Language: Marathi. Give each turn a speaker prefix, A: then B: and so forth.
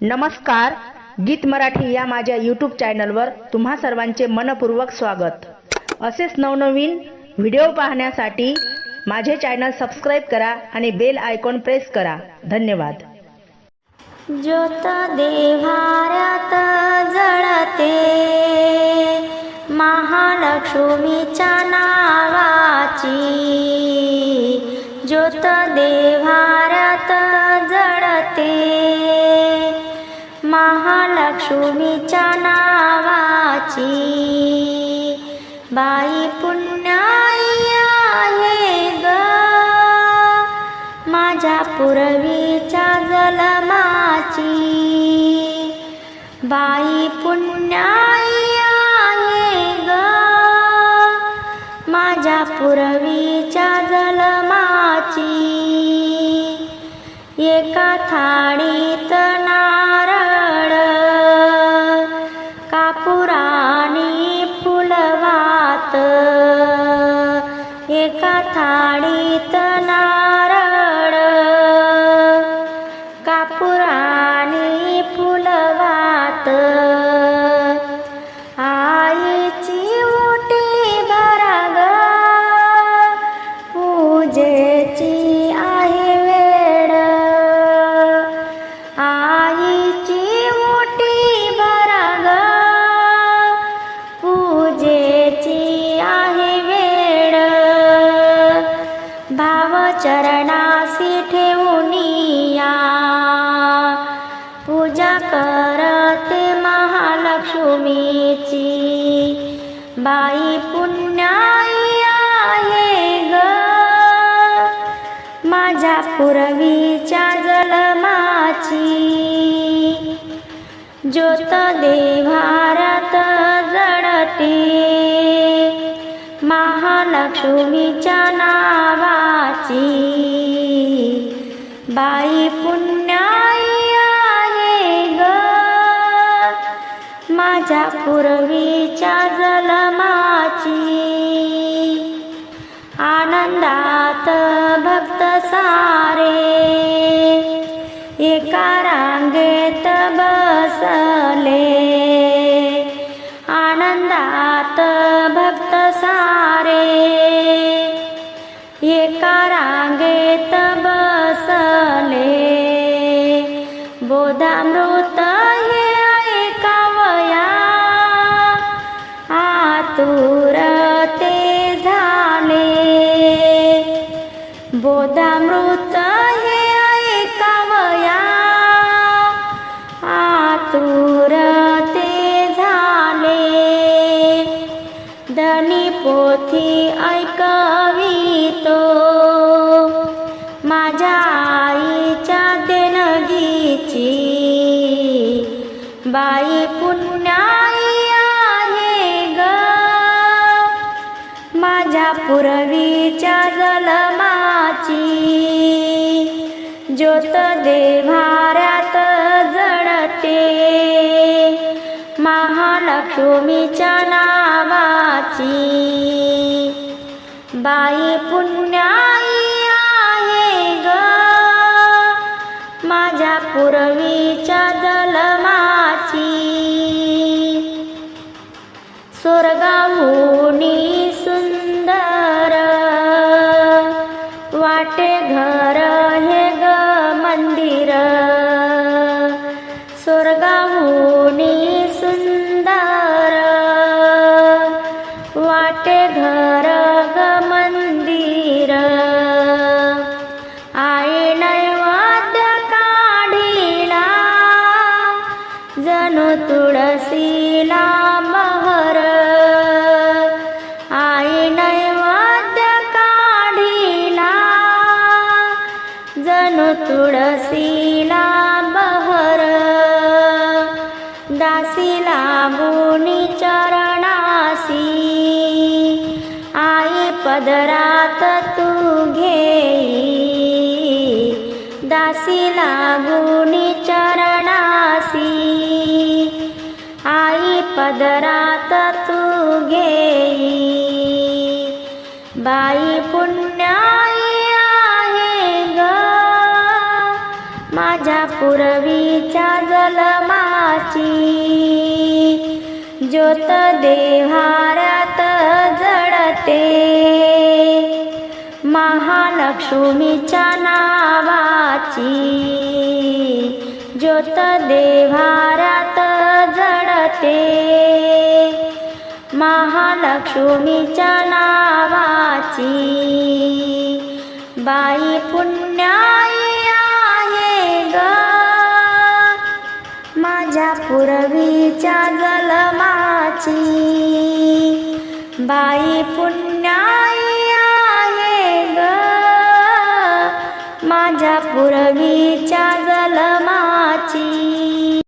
A: नमस्कार गीत मराठी या माझ्या यूट्यूब चॅनलवर तुम्हा सर्वांचे मनपूर्वक स्वागत. असेच नवनवीन व्हिडिओ पाहण्यासाठी माझे चॅनल सबस्क्राईब करा आणि बेल आयकॉन प्रेस करा. धन्यवाद.
B: ज्योत देवाऱ्यात जळते महालक्ष्मीच्या नावाची. ज्योत देवाऱ्यात जळते महालक्ष्मीच्या नावाची. बाई पुण्याई आहे ग. माझ्या पूर्वीच्या जलमाची बाई पुण्याई आहे ग. माझ्या पूर्वीच्या जलमाची एका थाळीत एका चरणासी ठेवून या. पूजा करते महालक्ष्मीची. बाई पुण्याई आहे ग. माझ्या पूर्वीच्या जलमाची ज्योत देवारत जडते. महालक्ष्मीच्या नावा नावाची बाई पुण्याई आहे ग. माझ्या पूर्वीच्या जलमा बोधामृत हे ऐकावया. आतुर ते झाले. धनी पोथी ऐकवितो. माझ्या आईच्या देणगीची बाई पुण्या माझ्या पूर्वीच्या जलमाची ज्योत देव्हाऱ्यात जडते. महालक्ष्मीच्या नावाची बाई पुण्याई आहे ग. माझ्या पूर्वीच्या तुळसीला बहर दासीला गुणी चरणासी. आई पदरात तू घेई दासीला गुणी चरणासी. आई पदरात तू घेई बाई पुण्या आहे जलमाची ज्योत देव्हाऱ्यात जडते. महालक्ष्मीच्या नावाची ज्योत देव्हाऱ्यात जडते. महालक्ष्मीच्या नावाची बाई पुण्याई पूर्वीच्या जलमाची बाई पुण्याई आहे ग. माझ्या पूर्वीच्या जलमाची